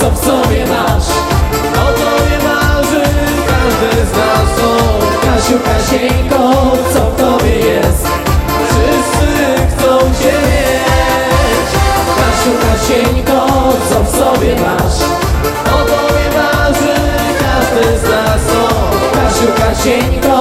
co w sobie masz. O tobie marzy każdy z nas. O Kasiu, Kasieńko, co w tobie jest? Wszyscy chcą cię mieć. Kasiu, Kasieńko, co w sobie masz? O tobie marzy każdy z nas. O Kasiu, Kasieńko,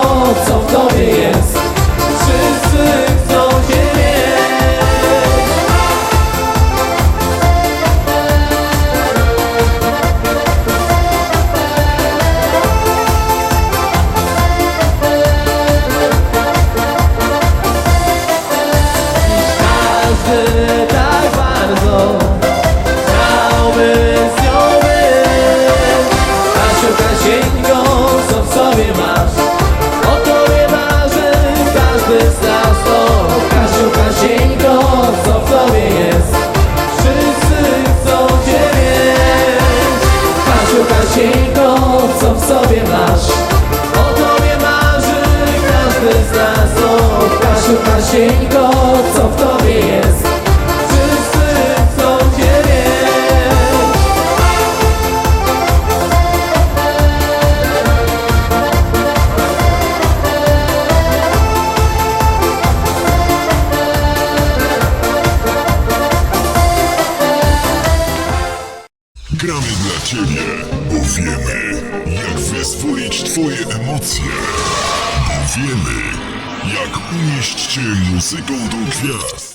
Kasiu, Kasieńko, co w tobie jest Gramy dla Ciebie, bo wiemy, jak wyzwolić Twoje emocje. Bo wiemy, jak unieść Cię muzyką do gwiazd.